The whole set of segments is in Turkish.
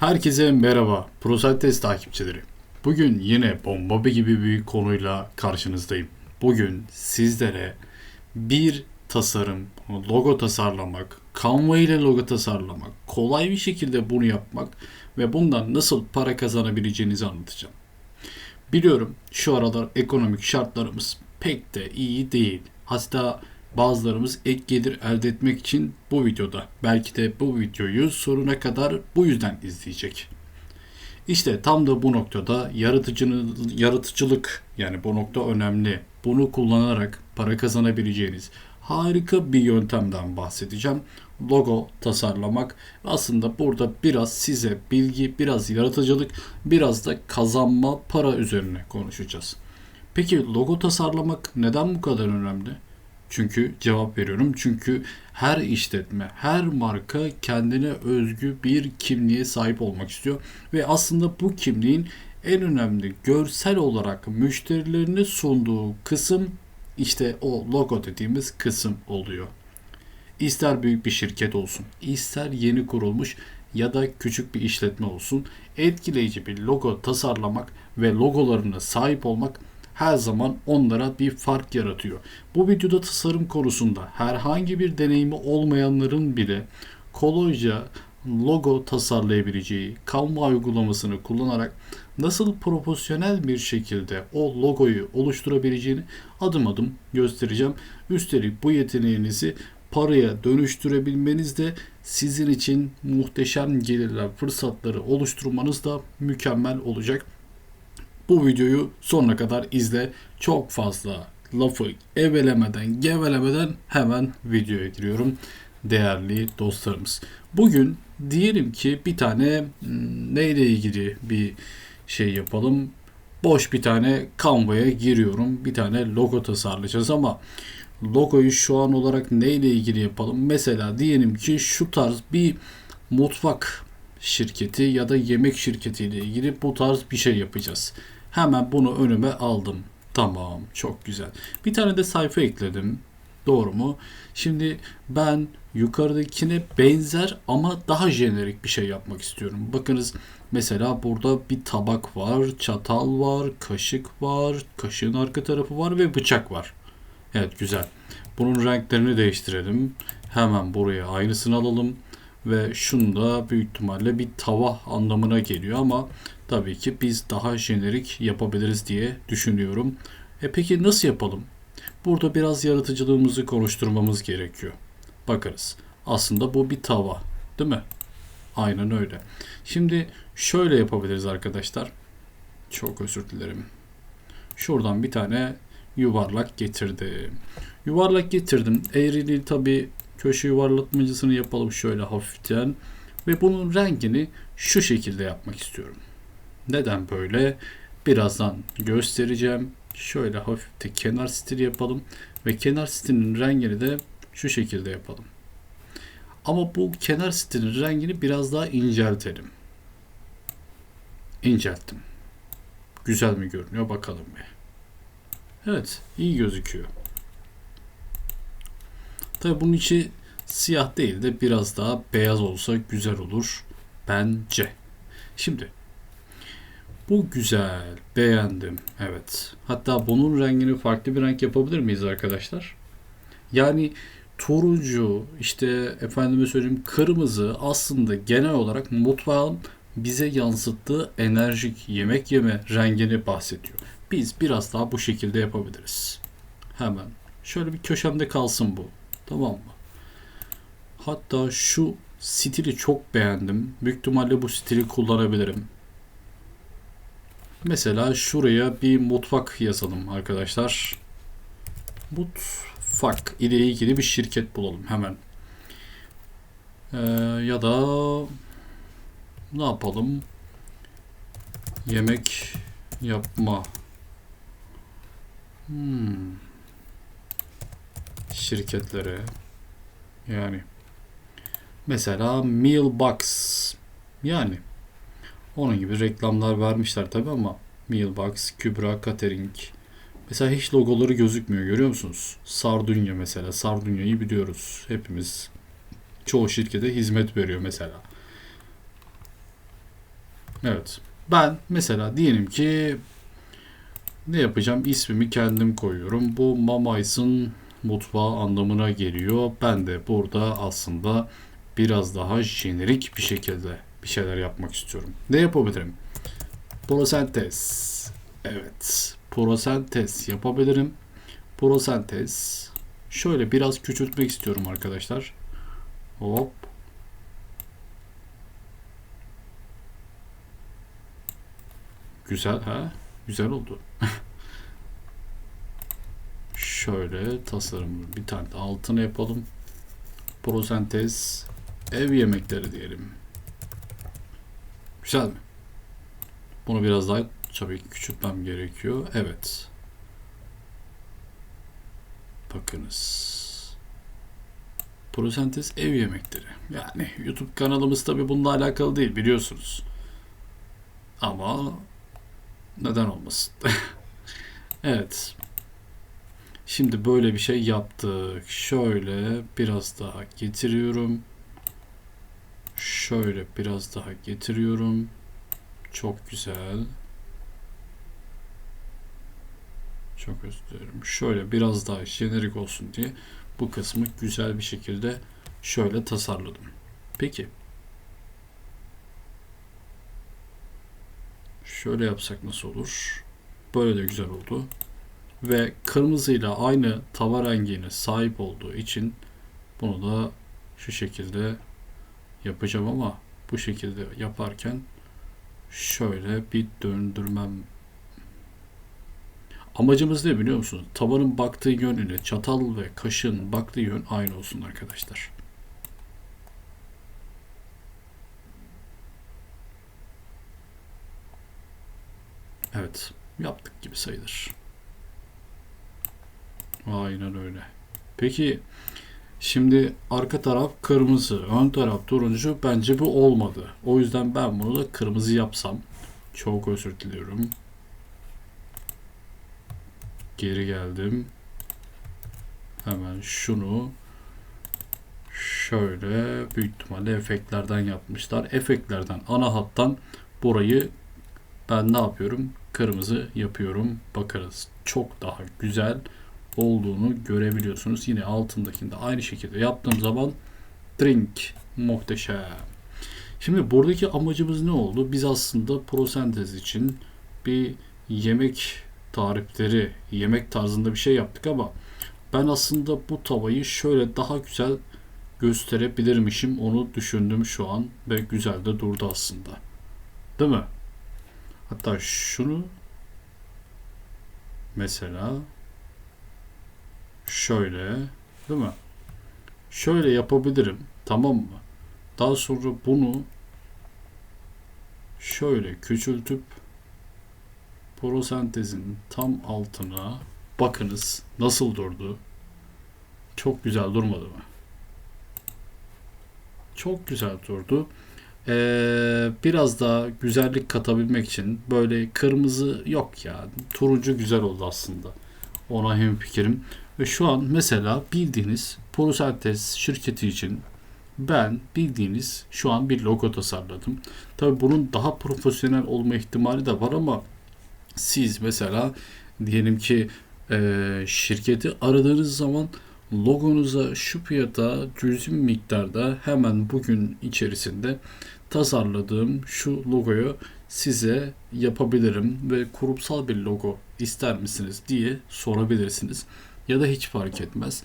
Herkese merhaba, Prosates takipçileri. Bugün yine bomba gibi bir konuyla karşınızdayım. Bugün sizlere bir tasarım, logo tasarlamak, Canva ile logo tasarlamak, kolay bir şekilde bunu yapmak ve bundan nasıl para kazanabileceğinizi anlatacağım. Biliyorum şu aralar ekonomik şartlarımız pek de iyi değil. Hatta bazılarımız ek gelir elde etmek için bu videoda belki de bu videoyu sonuna kadar bu yüzden izleyecek. İşte tam da bu noktada yaratıcılık yani bu nokta önemli. Bunu kullanarak para kazanabileceğiniz harika bir yöntemden bahsedeceğim. Logo tasarlamak aslında burada biraz size bilgi, biraz yaratıcılık, biraz da kazanma para üzerine konuşacağız. Peki logo tasarlamak neden bu kadar önemli? Çünkü cevap veriyorum. Çünkü her işletme, her marka kendine özgü bir kimliğe sahip olmak istiyor ve aslında bu kimliğin en önemli görsel olarak müşterilerine sunduğu kısım işte o logo dediğimiz kısım oluyor. İster büyük bir şirket olsun, ister yeni kurulmuş ya da küçük bir işletme olsun, etkileyici bir logo tasarlamak ve logolarına sahip olmak her zaman onlara bir fark yaratıyor. Bu videoda tasarım konusunda herhangi bir deneyimi olmayanların bile kolayca logo tasarlayabileceği Canva uygulamasını kullanarak nasıl profesyonel bir şekilde o logoyu oluşturabileceğini adım adım göstereceğim. Üstelik bu yeteneğinizi paraya dönüştürebilmeniz de sizin için muhteşem gelirler fırsatları oluşturmanız da mükemmel olacak. Bu videoyu sonuna kadar izle. Çok fazla lafı evelemeden, gevelemeden hemen videoya giriyorum değerli dostlarımız. Bugün diyelim ki bir tane hmm, neyle ilgili bir şey yapalım. Boş bir tane Canva'ya giriyorum. Bir tane logo tasarlayacağız ama logoyu şu an olarak neyle ilgili yapalım? Mesela diyelim ki şu tarz bir mutfak şirketi ya da yemek şirketiyle ilgili bu tarz bir şey yapacağız. Hemen bunu önüme aldım. Tamam çok güzel. Bir tane de sayfa ekledim. Doğru mu? Şimdi ben yukarıdakine benzer ama daha jenerik bir şey yapmak istiyorum. Bakınız mesela burada bir tabak var, çatal var, kaşık var, kaşığın arka tarafı var ve bıçak var. Evet güzel. Bunun renklerini değiştirelim. Hemen buraya aynısını alalım. Ve şunu da büyük ihtimalle bir tava anlamına geliyor ama tabii ki biz daha jenerik yapabiliriz diye düşünüyorum. E peki nasıl yapalım? Burada biraz yaratıcılığımızı konuşturmamız gerekiyor. Bakarız. Aslında bu bir tava, değil mi? Aynen öyle. Şimdi şöyle yapabiliriz arkadaşlar. Çok özür dilerim. Şuradan bir tane yuvarlak getirdim. Yuvarlak getirdim. Eğriliği tabi köşe yuvarlatmacısını yapalım şöyle hafiften. Ve bunun rengini şu şekilde yapmak istiyorum. Neden böyle? Birazdan göstereceğim. Şöyle hafif de kenar stili yapalım. Ve kenar stilinin rengini de şu şekilde yapalım. Ama bu kenar stilinin rengini biraz daha inceltelim. İncelttim. Güzel mi görünüyor bakalım bir. Evet iyi gözüküyor. Tabi bunun içi siyah değil de biraz daha beyaz olsa güzel olur bence. Şimdi bu güzel. Beğendim. Evet. Hatta bunun rengini farklı bir renk yapabilir miyiz arkadaşlar? Yani turuncu, işte efendime söyleyeyim kırmızı aslında genel olarak mutfağın bize yansıttığı enerjik yemek yeme rengini bahsediyor. Biz biraz daha bu şekilde yapabiliriz. Hemen. Şöyle bir köşemde kalsın bu. Tamam mı? Hatta şu stili çok beğendim. Büyük ihtimalle bu stili kullanabilirim. Mesela şuraya bir mutfak yazalım arkadaşlar. Mutfak ile ilgili bir şirket bulalım hemen. Ee, ya da ne yapalım? Yemek yapma. Hmm. Şirketlere yani mesela Mealbox yani onun gibi reklamlar vermişler tabi ama Mealbox, Kübra Catering. Mesela hiç logoları gözükmüyor görüyor musunuz? Sardunya mesela. Sardunya'yı biliyoruz hepimiz. Çoğu şirkete hizmet veriyor mesela. Evet. Ben mesela diyelim ki ne yapacağım? İsmimi kendim koyuyorum. Bu Mamays'ın mutfağı anlamına geliyor. Ben de burada aslında biraz daha jenerik bir şekilde bir şeyler yapmak istiyorum. Ne yapabilirim? Prosentez. Evet. Prosentez yapabilirim. Prosentez. Şöyle biraz küçültmek istiyorum arkadaşlar. Hop. Güzel ha? Güzel oldu. Şöyle tasarım bir tane altına yapalım. Prosentez ev yemekleri diyelim. Güzel mi? Bunu biraz daha tabii ki küçültmem gerekiyor. Evet. Bakınız. Prosentez ev yemekleri. Yani YouTube kanalımız tabii bununla alakalı değil biliyorsunuz. Ama neden olmasın? evet. Şimdi böyle bir şey yaptık. Şöyle biraz daha getiriyorum. Şöyle biraz daha getiriyorum. Çok güzel. Çok özür dilerim. Şöyle biraz daha jenerik olsun diye bu kısmı güzel bir şekilde şöyle tasarladım. Peki. Şöyle yapsak nasıl olur? Böyle de güzel oldu. Ve kırmızıyla aynı tava rengine sahip olduğu için bunu da şu şekilde yapacağım ama bu şekilde yaparken şöyle bir döndürmem Amacımız ne biliyor musunuz? Tavanın baktığı yön çatal ve kaşın baktığı yön aynı olsun arkadaşlar. Evet. Yaptık gibi sayılır. Aynen öyle. Peki şimdi arka taraf kırmızı, ön taraf turuncu. Bence bu olmadı. O yüzden ben bunu da kırmızı yapsam. Çok özür diliyorum. Geri geldim. Hemen şunu şöyle büyük ihtimalle efektlerden yapmışlar. Efektlerden ana hattan burayı ben ne yapıyorum? Kırmızı yapıyorum. Bakarız. Çok daha güzel olduğunu görebiliyorsunuz. Yine altındakinde aynı şekilde yaptığım zaman drink muhteşem. Şimdi buradaki amacımız ne oldu? Biz aslında prosentez için bir yemek tarifleri, yemek tarzında bir şey yaptık ama ben aslında bu tavayı şöyle daha güzel gösterebilirmişim onu düşündüm şu an ve güzel de durdu aslında. Değil mi? Hatta şunu mesela şöyle değil mi? Şöyle yapabilirim. Tamam mı? Daha sonra bunu şöyle küçültüp Prosentezin tam altına bakınız nasıl durdu. Çok güzel durmadı mı? Çok güzel durdu. Ee, biraz daha güzellik katabilmek için böyle kırmızı yok ya. Turuncu güzel oldu aslında. Ona hem fikrim. Ve şu an mesela bildiğiniz Prosentes şirketi için ben bildiğiniz şu an bir logo tasarladım. Tabi bunun daha profesyonel olma ihtimali de var ama siz mesela diyelim ki e, şirketi aradığınız zaman logonuza şu fiyata cüzi miktarda hemen bugün içerisinde tasarladığım şu logoyu size yapabilirim ve kurumsal bir logo ister misiniz diye sorabilirsiniz. Ya da hiç fark etmez.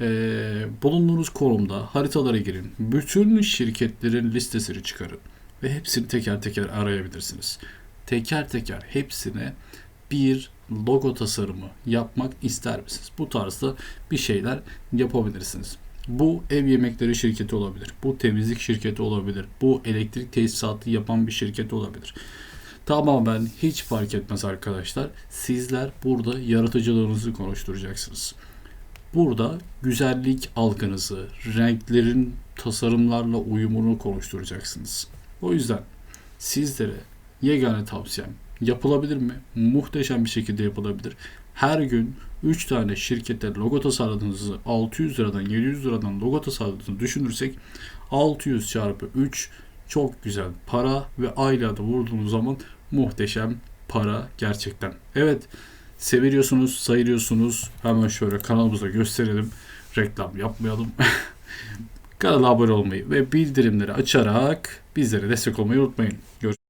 Ee, bulunduğunuz konumda haritalara girin. Bütün şirketlerin listesini çıkarın. Ve hepsini teker teker arayabilirsiniz teker teker hepsine bir logo tasarımı yapmak ister misiniz? Bu tarzda bir şeyler yapabilirsiniz. Bu ev yemekleri şirketi olabilir. Bu temizlik şirketi olabilir. Bu elektrik tesisatı yapan bir şirket olabilir. Tamamen hiç fark etmez arkadaşlar. Sizler burada yaratıcılığınızı konuşturacaksınız. Burada güzellik algınızı, renklerin tasarımlarla uyumunu konuşturacaksınız. O yüzden sizlere yegane tavsiyem yapılabilir mi? Muhteşem bir şekilde yapılabilir. Her gün 3 tane şirkete logo tasarladığınızı 600 liradan 700 liradan logo tasarladığınızı düşünürsek 600 çarpı 3 çok güzel para ve aylığa da vurduğunuz zaman muhteşem para gerçekten. Evet seviliyorsunuz, sayılıyorsunuz. Hemen şöyle kanalımızda gösterelim. Reklam yapmayalım. Kanala abone olmayı ve bildirimleri açarak bizlere destek olmayı unutmayın. Görüşürüz.